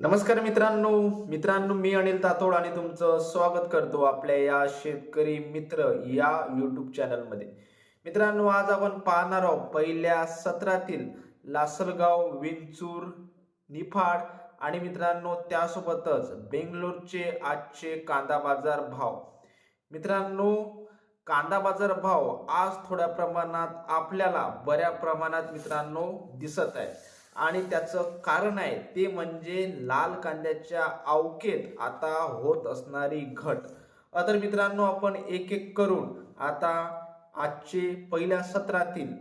नमस्कार मित्रांनो. मित्रांनो मी अनिल तातोड आणि तुमचं स्वागत करतो आपल्या या शेतकरी मित्र या युट्यूब चॅनलमध्ये मित्रांनो आज आपण पाहणार आहोत पहिल्या सत्रातील लासलगाव विंचूर निफाड आणि मित्रांनो त्यासोबतच बेंगलोरचे आजचे कांदा बाजार भाव. मित्रांनो कांदा बाजार भाव आज थोड्या प्रमाणात आपल्याला बऱ्या प्रमाणात मित्रांनो दिसत आहे. आणि त्याचं कारण आहे ते म्हणजे लाल कांद्याच्या अवकेत आता होत असणारी घट. तर मित्रांनो आपण एक एक करून आता आजचे पहिल्या सत्रातील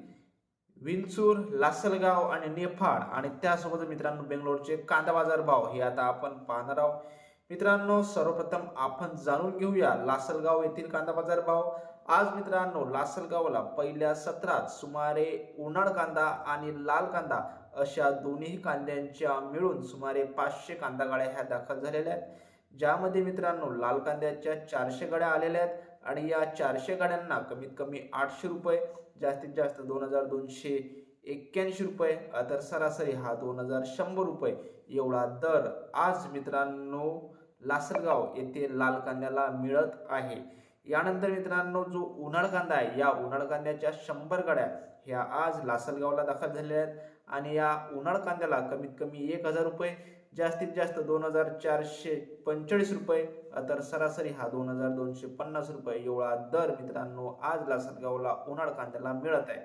विंचूर लासलगाव आणि नेफाड आणि त्यासोबत मित्रांनो बेंगलोरचे कांदा बाजार भाव हे आता आपण पाहणार आहोत. मित्रांनो सर्वप्रथम आपण जाणून घेऊया लासलगाव येथील कांदा बाजार भाव. आज मित्रांनो लासलगावला पहिल्या सत्रात सुमारे उन्हाळ कांदा आणि लाल कांदा अशा दोन्ही कांद्यांच्या मिळून सुमारे पाचशे कांदा गाड्या ह्या दाखल झालेल्या आहेत. ज्यामध्ये मित्रांनो लाल कांद्याच्या चारशे गाड्या आलेल्या आहेत आणि या चारशे गाड्यांना कमीत कमी आठशे रुपये जास्तीत जास्त दोन हजार दोनशे एक्क्याऐंशी रुपये तर सरासरी हा दोन हजार शंभर रुपये एवढा दर आज मित्रांनो लासलगाव येथे लाल कांद्याला मिळत आहे. यानंतर मित्रांनो जो उन्हाळ कांदा आहे या उन्हाळ कांद्याच्या शंभर गाड्या ह्या आज लासलगावला दाखल झालेल्या आहेत. आणि या उन्हाळ कांद्याला कमीत कमी एक हजार रुपये जास्तीत जास्त दोन हजार चारशे पंचेचाळीस रुपये तर सरासरी हा दोन हजार दोनशे पन्नास रुपये एवढा दर मित्रांनो आज लासलगावला उन्हाळ कांद्याला मिळत आहे.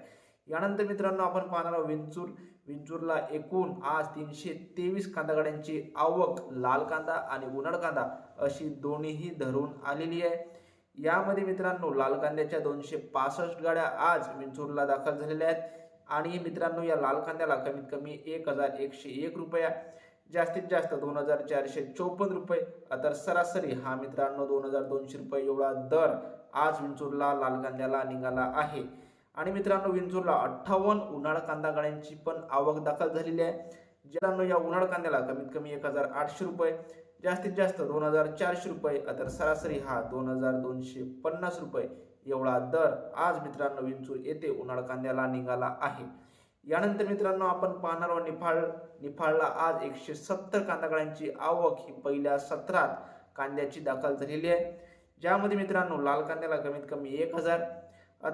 यानंतर मित्रांनो आपण पाहणार आहोत विंचूर. विंचूरला एकूण आज तीनशे तेवीस कांदा गाड्यांची आवक लाल कांदा आणि उन्हाळ कांदा अशी दोन्हीही धरून आलेली आहे. यामध्ये मित्रांनो लाल कांद्याच्या दोनशे पासष्ट गाड्या आज विंचूरला दाखल झालेल्या आहेत. आणि मित्रांनो या लाल कांद्याला कमीत कमी एक हजार एकशे एक रुपया जास्तीत जास्त दोन हजार चारशे चौपन्न रुपये. तर सरासरी हा मित्रांनो दोन हजार दोनशे रुपये एवढा दर आज विंचूरला लाल कांद्याला निघाला आहे. आणि मित्रांनो विंचूरला अठ्ठावन्न उन्हाळ कांदा गाड्यांची पण आवक दाखल झालेली आहे. मित्रांनो या उन्हाळ कांद्याला कमीत कमी एक हजार आठशे रुपये. जास्तीत जास्त दोन हजार चारशे रुपये. तर सरासरी हा दोन हजार दोनशे पन्नास रुपये. एवढा दर आज मित्रांनो विंचूर येथे उन्हाळ कांद्याला निघाला आहे. यानंतर मित्रांनो आपण पाहणार आहोत निफाड निफाडला आज एकशे सत्तर कांदागाळ्यांची आवक ही पहिल्या सत्रात कांद्याची दाखल झालेली आहे. ज्यामध्ये मित्रांनो लाल कांद्याला कमीत कमी एक हजार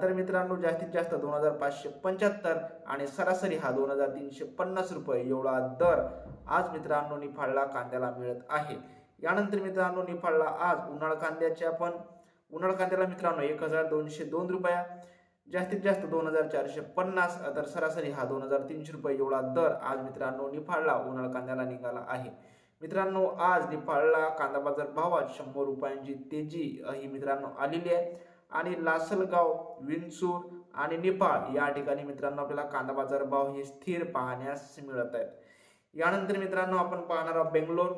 तर मित्रांनो जास्तीत जास्त दोन हजार पाचशे पंच्याहत्तर आणि सरासरी हा दोन हजार तीनशे पन्नास रुपये एवढा दर आज मित्रांनो निफाडला कांद्याला मिळत आहे. यानंतर मित्रांनो निफाडला आज उन्हाळ कांद्याच्या पण उन्हाळ कांद्याला मित्रांनो एक हजार दोनशे दोन रुपया जास्तीत जास्त दोन हजार चारशे पन्नास तर सरासरी हा दोन हजार तीनशे रुपये एवढा दर आज मित्रांनो निफाडला उन्हाळ कांद्याला निघाला आहे. मित्रांनो आज निफाडला कांदा बाजार भावात शंभर रुपयांची तेजी ही मित्रांनो आलेली आहे. आणि लासलगाव विंचूर आणि निफाड या ठिकाणी मित्रांनो आपल्याला कांदा बाजार भाव हे स्थिर पाहण्यास मिळत आहेत. यानंतर मित्रांनो आपण पाहणार आहोत बेंगलोर.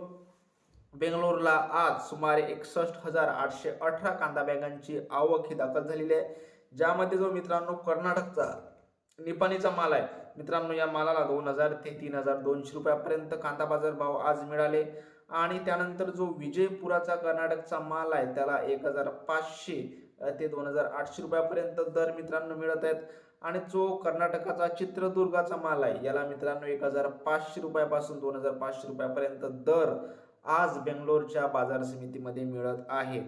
बेंगलोरला आज सुमारे एकसष्ट हजार आठशे अठरा कांदा बॅगांची आवक ही दाखल झालेली आहे. ज्यामध्ये जो मित्रांनो कर्नाटकचा निपाणीचा माल आहे. मित्रांनो या मालाला दोन हजार ते तीन हजार दोनशे रुपयापर्यंत कांदा बाजार भाव आज मिळाले. आणि त्यानंतर जो विजयपुराचा कर्नाटकचा माल आहे त्याला एक हजार पाचशे ते दोन हजार आठशे रुपयापर्यंत दर मित्रांनो मिळत आहेत. आणि जो कर्नाटकाचा चित्रदुर्गाचा माल आहे याला मित्रांनो एक हजार पाचशे रुपयापासून दोन हजार पाचशे रुपयापर्यंत दर आज बेंगलोरच्या बाजार समितीमध्ये मिळत आहेत.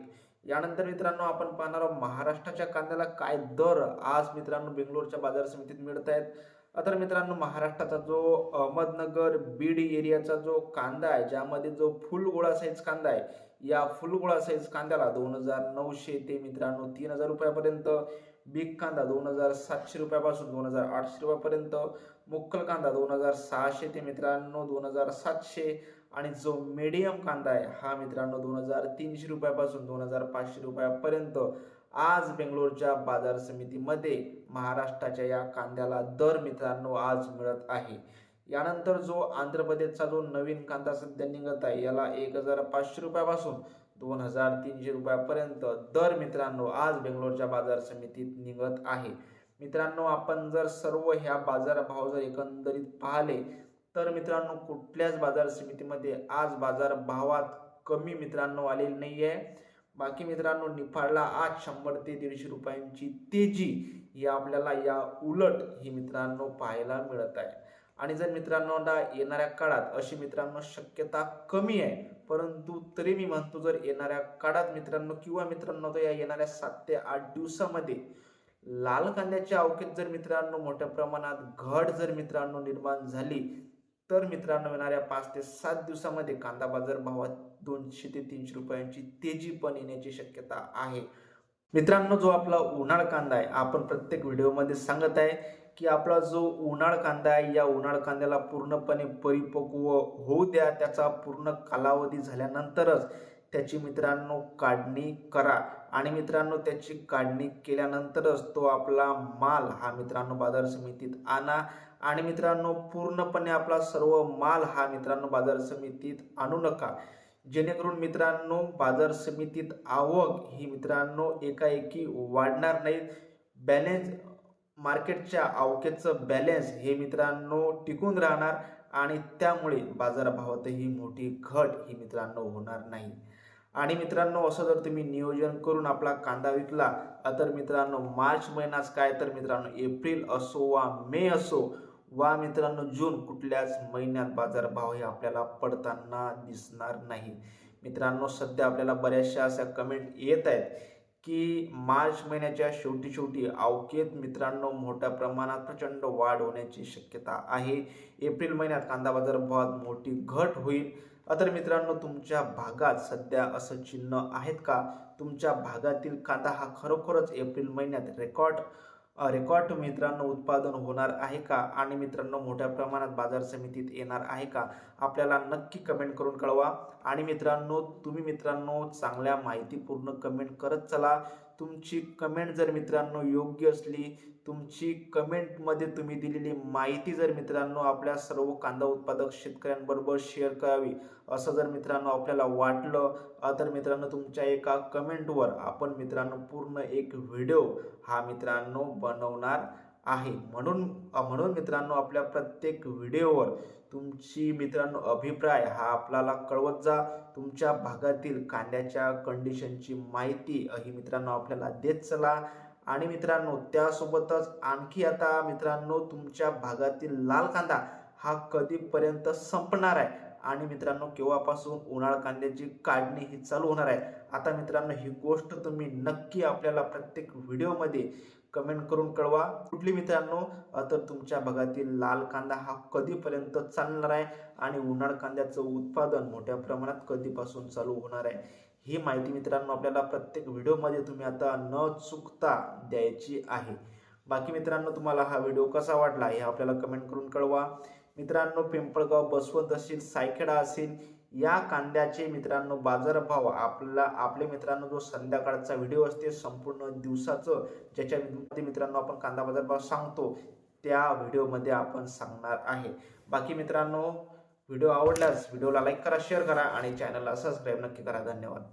यानंतर मित्रांनो आपण पाहणार आहोत महाराष्ट्राच्या कांद्याला काय दर आज मित्रांनो बेंगलोरच्या बाजार समितीत मिळत आहेत. तर मित्रांनो महाराष्ट्राचा जो अहमदनगर बीड एरियाचा जो कांदा आहे ज्यामध्ये जो फुल गोळा साईज कांदा आहे या फुल गोळा साईज कांद्याला दोन हजार नऊशे ते मित्रांनो तीन हजार रुपयापर्यंत बिग कांदा दोन हजार सातशे रुपयापासून दोन हजार आठशे रुपयापर्यंत मुक्कल कांदा दोन हजार सहाशे ते मित्रांनो दोन हजार सातशे आणि जो मीडियम कांदा आहे हा मित्रांनो दोन हजार तीनशे रुपयापासून दोन हजार पाचशे रुपयापर्यंत आज बेंगलोरच्या बाजार समितीमध्ये महाराष्ट्राच्या या कांद्याला दर मित्रांनो आज मिळत आहे. यानंतर जो आंध्र प्रदेशचा जो नवीन कांदा सध्या निघत आहे याला एक हजार पाचशे रुपयापासून दोन हजार तीनशे रुपयापर्यंत दर मित्रांनो आज बेंगलोरच्या बाजार समितीत निघत आहे. मित्रांनो आपण जर सर्व ह्या बाजार भाव जर एकंदरीत पाहिले तर मित्रांनो कुठल्याच बाजार समितीमध्ये आज बाजार भावात कमी मित्रांनो आलेली नाही आहे बाकी मित्रांनो निफाडला आज शंभर ते दीडशे रुपयांची तेजी ही आपल्याला या उलट ही मित्रांनो पाहायला मिळत आहे. आणि जर मित्रांनो ना येणाऱ्या काळात अशी मित्रांनो शक्यता कमी आहे परंतु तरी मी म्हणतो जर येणाऱ्या काळात मित्रांनो किंवा मित्रांनो तर या येणाऱ्या सात ते आठ दिवसामध्ये लाल कांद्याच्या अवकेत जर मित्रांनो मोठ्या प्रमाणात घट जर मित्रांनो निर्माण झाली तर मित्रांनो येणाऱ्या पाच ते सात दिवसामध्ये कांदा बाजार भावात दोनशे ते तीनशे रुपयांची तेजी पण येण्याची शक्यता आहे. मित्रांनो जो आपला उन्हाळ कांदा आहे आपण प्रत्येक व्हिडिओमध्ये सांगत आहे की आपला जो उन्हाळ कांदा आहे या उन्हाळ कांद्याला पूर्णपणे परिपक्व होऊ द्या. त्याचा पूर्ण कालावधी झाल्यानंतरच त्याची मित्रांनो काढणी करा. आणि मित्रांनो त्याची काढणी केल्यानंतरच तो आपला माल हा मित्रांनो बाजार समितीत आणा. आणि मित्रांनो पूर्णपणे आपला सर्व माल हा मित्रांनो बाजार समितीत आणू नका. जेणेकरून मित्रांनो बाजार समितीत आवक ही मित्रांनो एकाएकी वाढणार नाही बॅलेन्स मार्केटच्या आवकेचं बॅलेन्स हे मित्रांनो टिकून राहणार आणि त्यामुळे बाजारभावातही मोठी घट ही मित्रांनो होणार नाही. आणि मित्रांनो असं जर तुम्ही नियोजन करून आपला कांदा विकला तर मित्रांनो मार्च महिनाच काय तर मित्रांनो एप्रिल असो वा मे असो वा मित्रांनो जून कुठल्याच महिन्यात बाजारभाव हे आपल्याला पडताना दिसणार नाही. मित्रांनो सध्या आपल्याला बऱ्याचशा अशा कमेंट येत आहेत. की मार्च महिन्याच्या शेवटी शेवटी अवकेत मित्रांनो मोठ्या प्रमाणात प्रचंड वाढ होण्याची शक्यता आहे. एप्रिल महिन्यात कांदा बाजार भावात मोठी घट होईल. तर मित्रांनो तुमच्या भागात सध्या असं चिन्ह आहेत का? तुमच्या भागातील कांदा हा खरोखरच एप्रिल महिन्यात रेकॉर्ड रेकॉर्ड मित्रांनो उत्पादन होणार आहे का? आणि मित्रांनो मोठ्या प्रमाणात बाजार समितीत येणार आहे का? आपल्याला नक्की कमेंट करून कळवा. आणि मित्रांनो तुम्ही मित्रांनो चांगल्या माहितीपूर्ण कमेंट करत चला. तुमची कमेंट जर मित्रांनो योग्य असली तुमची कमेंटमध्ये तुम्ही दिलेली माहिती जर मित्रांनो आपल्या सर्व कांदा उत्पादक शेतकऱ्यांबरोबर शेअर करावी असं जर मित्रांनो आपल्याला वाटलं तर मित्रांनो तुमच्या एका कमेंटवर आपण मित्रांनो पूर्ण एक व्हिडिओ हा मित्रांनो बनवणार आहे. म्हणून म्हणून मित्रांनो आपल्या प्रत्येक व्हिडिओवर तुमची मित्रांनो अभिप्राय हा आपल्याला कळवत जा. तुमच्या भागातील कांद्याच्या कंडिशनची माहिती ही मित्रांनो आपल्याला देत चला. आणि मित्रांनो त्यासोबतच आणखी आता मित्रांनो तुमच्या भागातील लाल कांदा हा कधीपर्यंत संपणार आहे? आणि मित्रांनो केव्हापासून उन्हाळ कांद्याची काढणी ही चालू होणार आहे? आता मित्रांनो ही गोष्ट तुम्ही नक्की आपल्याला प्रत्येक व्हिडिओमध्ये कमेंट करून कळवा. कुठली मित्रांनो तर तुमच्या भागातील लाल कांदा हा कधीपर्यंत चालणार आहे आणि उन्हाळ कांद्याचं उत्पादन मोठ्या प्रमाणात कधीपासून चालू होणार आहे? ही माहिती मित्रांनो आपल्याला प्रत्येक व्हिडिओमध्ये तुम्ही आता न चुकता द्यायची आहे. बाकी मित्रांनो तुम्हाला हा व्हिडिओ कसा वाटला हे आपल्याला कमेंट करून कळवा. मित्रांनो पिंपळगाव बसवंत असेल सायखेडा असेल या कांद्याचे मित्रांनो बाजारभाव आपला आपले मित्रांनो जो संध्याकाळचा व्हिडिओ असते संपूर्ण दिवसाचं ज्याच्यामध्ये मित्रांनो आपण कांदा बाजारभाव सांगतो त्या व्हिडिओमध्ये आपण सांगणार आहे. बाकी मित्रांनो व्हिडिओ आवडल्यास व्हिडिओला लाईक करा शेअर करा आणि चॅनलला सबस्क्राईब नक्की करा. धन्यवाद.